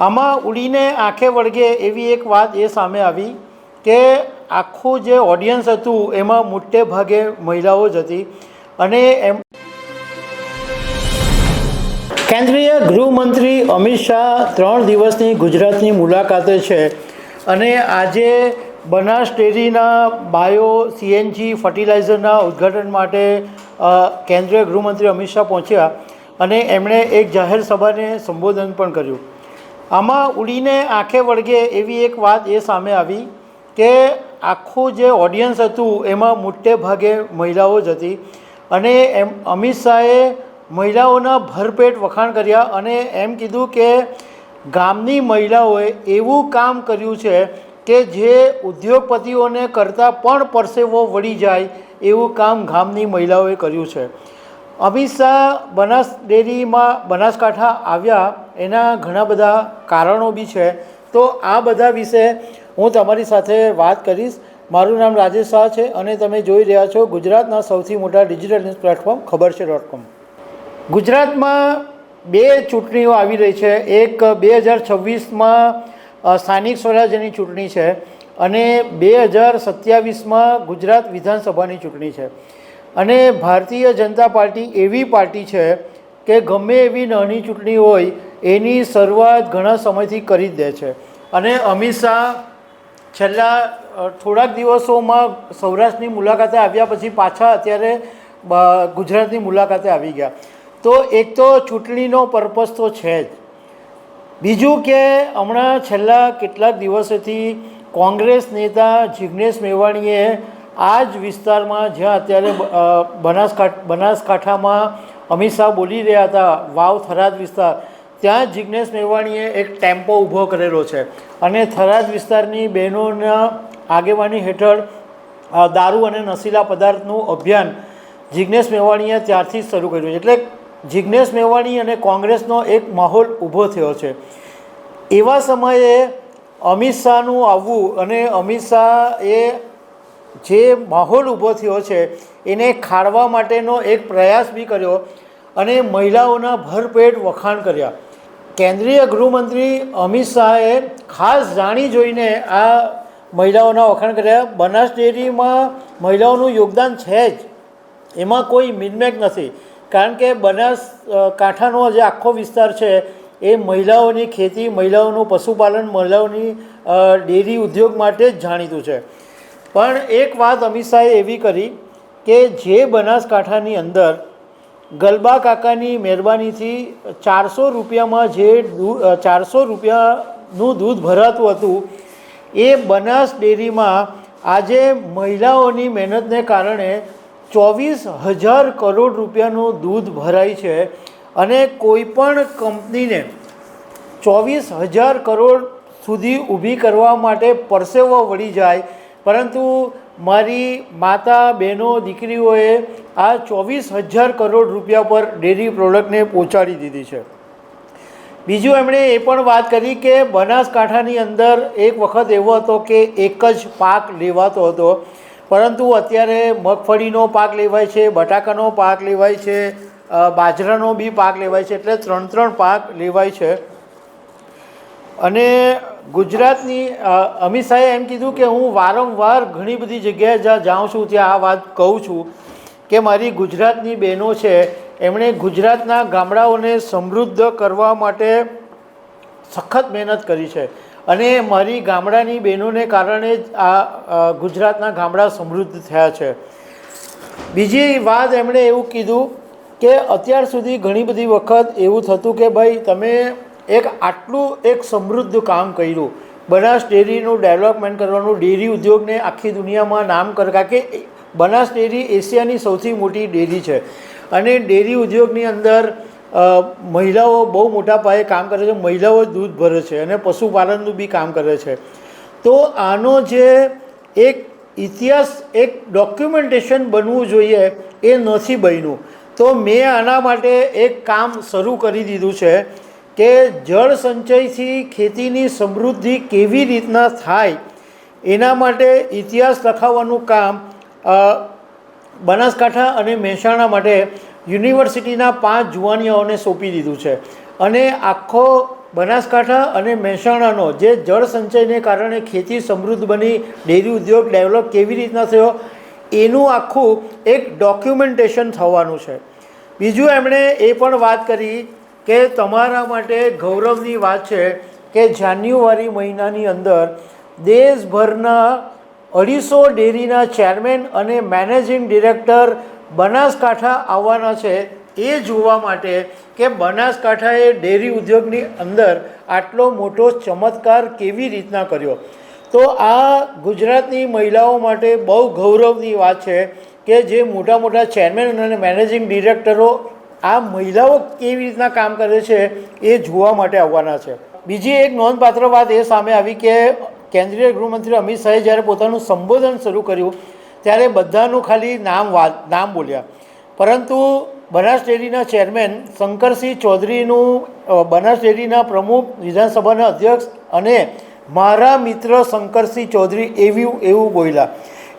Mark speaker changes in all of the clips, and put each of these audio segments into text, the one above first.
Speaker 1: આમાં ઉડીને આંખે વળગે એવી એક વાત એ સામે આવી કે આખું જે ઓડિયન્સ હતું, એમાં મોટે ભાગે મહિલાઓ જ હતી અને એમ કેન્દ્રીય ગૃહમંત્રી અમિત શાહ ત્રણ દિવસની ગુજરાતની મુલાકાતે છે અને આજે બનાસ ડેરીના બાયો સીએનજી ફર્ટિલાઇઝરના ઉદ્ઘાટન માટે કેન્દ્રીય ગૃહમંત્રી અમિત શાહ પહોંચ્યા અને એમણે એક જાહેર સભાને સંબોધન પણ કર્યું. આમાં ઉડીને આંખે વળગે એવી એક વાત એ સામે આવી કે આખું જે ઓડિયન્સ હતું, એમાં મોટે ભાગે મહિલાઓ જ હતી. અને એમ, અમિત શાહે મહિલાઓના ભરપેટ વખાણ કર્યા અને એમ કીધું કે ગામની મહિલાઓએ એવું કામ કર્યું છે કે જે ઉદ્યોગપતિઓને કરતાં પણ પરસેવો વળી જાય એવું કામ ગામની મહિલાઓએ કર્યું છે. અમિત શાહ બનાસ ડેરીમાં બનાસકાંઠા આવ્યા, એના ઘણા બધા કારણો બી છે. તો આ બધા વિશે હું તમારી સાથે વાત કરીશ. મારું નામ રાજેશ શાહ છે અને તમે જોઈ રહ્યા છો ગુજરાતના સૌથી મોટા ડિજિટલ ન્યૂઝ પ્લેટફોર્મ ખબર છે ડોટ કોમ. ગુજરાતમાં બે ચૂંટણીઓ આવી રહી છે. એક બે હજાર છવ્વીસમાં સ્થાનિક સ્વરાજ્યની ચૂંટણી છે અને બે હજાર સત્યાવીસમાં ગુજરાત વિધાનસભાની ચૂંટણી છે. અને ભારતીય જનતા પાર્ટી એવી પાર્ટી છે કે ગમે એવી નાની ચૂંટણી હોય, એની શરૂઆત ઘણા સમયથી કરી જ દે છે. અને અમિત શાહ છેલ્લા થોડાક દિવસોમાં સૌરાષ્ટ્રની મુલાકાતે આવ્યા પછી પાછા અત્યારે ગુજરાતની મુલાકાતે આવી ગયા. તો એક તો ચૂંટણીનો પર્પસ તો છે જ. બીજું કે હમણાં છેલ્લા કેટલાક દિવસોથી કોંગ્રેસ નેતા જિગ્નેશ મેવાણીએ આ જ વિસ્તારમાં જ્યાં અત્યારે બનાસકાંઠા બનાસકાંઠ, બનાસકાંઠામાં અમિત શાહ બોલી રહ્યા હતા, વાવ થરાદ વિસ્તાર, ત્યાં જિગ્નેશ મેવાણીએ એક ટેમ્પો ઊભો કરેલો છે. અને થરાદ વિસ્તારની બહેનોના આગેવાની હેઠળ દારૂ અને નશીલા પદાર્થનું અભિયાન જિગ્નેશ મેવાણીએ ત્યારથી શરૂ કર્યું. એટલે જિગ્નેશ મેવાણી અને કોંગ્રેસનો એક માહોલ ઊભો થયો છે. એવા સમયે અમિત શાહનું આવવું અને અમિત શાહ એ જે માહોલ ઊભો થયો છે, એને ખાળવા માટેનો એક પ્રયાસ બી કર્યો અને મહિલાઓના ભરપેટ વખાણ કર્યા. કેન્દ્રીય ગૃહમંત્રી અમિત શાહે ખાસ જાણી જોઈને આ મહિલાઓના વખાણ કર્યા. બનાસ ડેરીમાં મહિલાઓનું યોગદાન છે જ. એમાં કોઈ મિનમેક નથી. કારણ કે બનાસ કાંઠાનો જે આખો વિસ્તાર છે, એ મહિલાઓની ખેતી, મહિલાઓનું પશુપાલન, મહિલાઓની ડેરી ઉદ્યોગ માટે જ જાણીતું છે. પણ એક વાત અમિત શાહે એવી કરી કે જે બનાસકાંઠાની અંદર ગલબા કાકાની મહેરબાનીથી ચારસો રૂપિયામાં જે દૂધ ચારસો રૂપિયાનું દૂધ ભરાતું હતું, એ બનાસ ડેરીમાં આજે મહિલાઓની મહેનતને કારણે ચોવીસ હજાર કરોડ રૂપિયાનું દૂધ ભરાય છે અને કોઈપણ કંપનીને ચોવીસ હજાર કરોડ સુધી ઊભી કરવા માટે પરસેવો વળી જાય પરંતુ મારી માતા બહેનો દીકરીઓએ આ ચોવીસ હજાર કરોડ રૂપિયા પર ડેરી પ્રોડક્ટને પહોંચાડી દીધી છે. બીજું એમણે એ પણ વાત કરી કે બનાસકાંઠાની અંદર એક વખત એવો હતો કે એક જ પાક લેવાતો હતો. પરંતુ અત્યારે મગફળીનો પાક લેવાય છે, બટાકાનો પાક લેવાય છે બાજરાનો બી પાક લેવાય છે, એટલે ત્રણ ત્રણ પાક લેવાય છે. અને ગુજરાતની અમિત શાહે એમ કીધું કે હું વારંવાર ઘણી બધી જગ્યાએ જ્યાં જાઉં છું, ત્યાં આ વાત કહું છું કે મારી ગુજરાતની બહેનો છે, એમણે ગુજરાતના ગામડાઓને સમૃદ્ધ કરવા માટે સખત મહેનત કરી છે. અને મારી ગામડાની બહેનોને કારણે જ આ ગુજરાતના ગામડા સમૃદ્ધ થયા છે. બીજી વાત એમણે એવું કીધું કે અત્યાર સુધી ઘણી બધી વખત એવું થતું કે ભાઈ તમે એક આટલું એક સમૃદ્ધ કામ કર્યું. બનાસ ડેરીનું ડેવલપમેન્ટ કરવાનું, ડેરી ઉદ્યોગને આખી દુનિયામાં નામ કર કે બનાસ ડેરી એશિયાની સૌથી મોટી ડેરી છે. અને ડેરી ઉદ્યોગની અંદર મહિલાઓ બહુ મોટા પાયે કામ કરે છે, મહિલાઓ દૂધ ભરે છે અને પશુપાલનનું બી કામ કરે છે. તો આનો જે એક ઇતિહાસ, એક ડોક્યુમેન્ટેશન બનવું જોઈએ એ નથી બન્યું. તો મેં આના માટે એક કામ શરૂ કરી દીધું છે. કે જળ સંચયથી ખેતીની સમૃદ્ધિ કેવી રીતના થાય એના માટે ઇતિહાસ લખાવવાનું કામ બનાસકાંઠા અને મહેસાણા માટે યુનિવર્સિટીના પાંચ જુવાનીઓને સોંપી દીધું છે. અને આખો બનાસકાંઠા અને મહેસાણાનો જે જળ સંચયને કારણે ખેતી સમૃદ્ધ બની, ડેરી ઉદ્યોગ ડેવલપ કેવી રીતના થયો, એનું આખું એક ડોક્યુમેન્ટેશન થવાનું છે. બીજું એમણે એ પણ વાત કરી કે તમારા માટે ગૌરવની વાત છે કે જાન્યુઆરી મહિનાની અંદર દેશભરના અઢીસો ડેરીના ચેરમેન અને મેનેજિંગ ડિરેક્ટર બનાસકાંઠા આવવાના છે એ જોવા માટે કે બનાસકાંઠાએ ડેરી ઉદ્યોગની અંદર આટલો મોટો ચમત્કાર કેવી રીતના કર્યો? તો આ ગુજરાતની મહિલાઓ માટે બહુ ગૌરવની વાત છે કે જે મોટા મોટા ચેરમેન અને મેનેજિંગ ડિરેક્ટરો આ મહિલાઓ કેવી રીતના કામ કરે છે એ જોવા માટે આવવાના છે. બીજી એક નોંધપાત્ર વાત એ સામે આવી કે કેન્દ્રીય ગૃહમંત્રી અમિત શાહે જ્યારે પોતાનું સંબોધન શરૂ કર્યું, ત્યારે બધાનું ખાલી નામ વાત નામ બોલ્યા. પરંતુ બનાસ ડેરીના ચેરમેન શંકરસિંહ ચૌધરીનું બનાસ ડેરીના પ્રમુખ, વિધાનસભાના અધ્યક્ષ અને મારા મિત્ર શંકરસિંહ ચૌધરી એવું એવું બોલ્યા.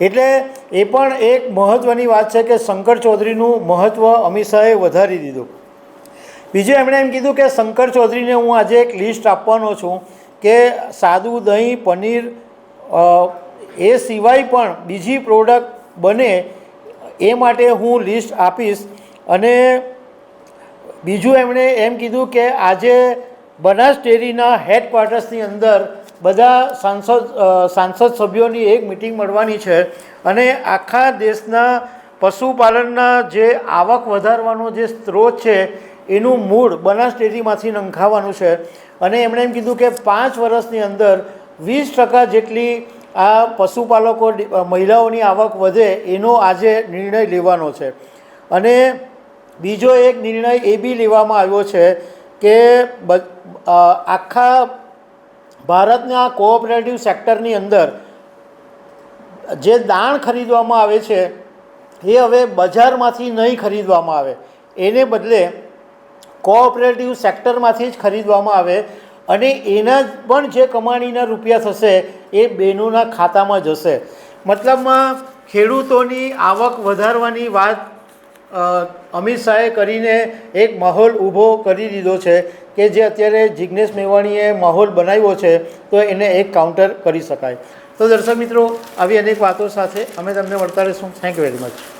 Speaker 1: એટલે એ પણ એક મહત્ત્વની વાત છે કે શંકર ચૌધરીનું મહત્ત્વ અમિત શાહે વધારી દીધું. બીજું એમણે એમ કીધું કે શંકર ચૌધરીને હું આજે એક લિસ્ટ આપવાનો છું કે સાદું દહીં, પનીર એ સિવાય પણ બીજી પ્રોડક્ટ બને એ માટે હું લિસ્ટ આપીશ. અને બીજું એમણે એમ કીધું કે આજે બનાસ ડેરીના હેડક્વાર્ટર્સની અંદર બધા સાંસદ સાંસદ સભ્યોની એક મિટિંગ મળવાની છે અને આખા દેશના પશુપાલનના જે આવક વધારવાનો જે સ્ત્રોત છે, એનું મૂળ બનાસ ડેરીમાંથી નંખાવાનું છે. અને એમણે એમ કીધું કે પાંચ વર્ષની અંદર વીસ ટકા જેટલી આ પશુપાલકો મહિલાઓની આવક વધે એનો આજે નિર્ણય લેવાનો છે. અને બીજો એક નિર્ણય એ બી લેવામાં આવ્યો છે કે આખા ભારતના કોઓપરેટિવ સેક્ટરની અંદર જે દાણ ખરીદવામાં આવે છે, એ હવે બજારમાંથી નહીં ખરીદવામાં આવે. એને બદલે કોઓપરેટિવ સેક્ટરમાંથી જ ખરીદવામાં આવે અને એના પણ જે કમાણીના રૂપિયા થશે, એ બહેનોના ખાતામાં જશે. મતલબમાં ખેડૂતોની આવક વધારવાની વાત અમિત શાહે કરીને એક માહોલ ઊભો કરી દીધો છે કે જે અત્યારે જિજ્ઞેશ મેવાણીએ માહોલ બનાવ્યો છે, તો એને એક કાઉન્ટર કરી શકાય. તો દર્શક મિત્રો, આવી અનેક વાતો સાથે અમે તમને મળતા રહીશું. Thank you very much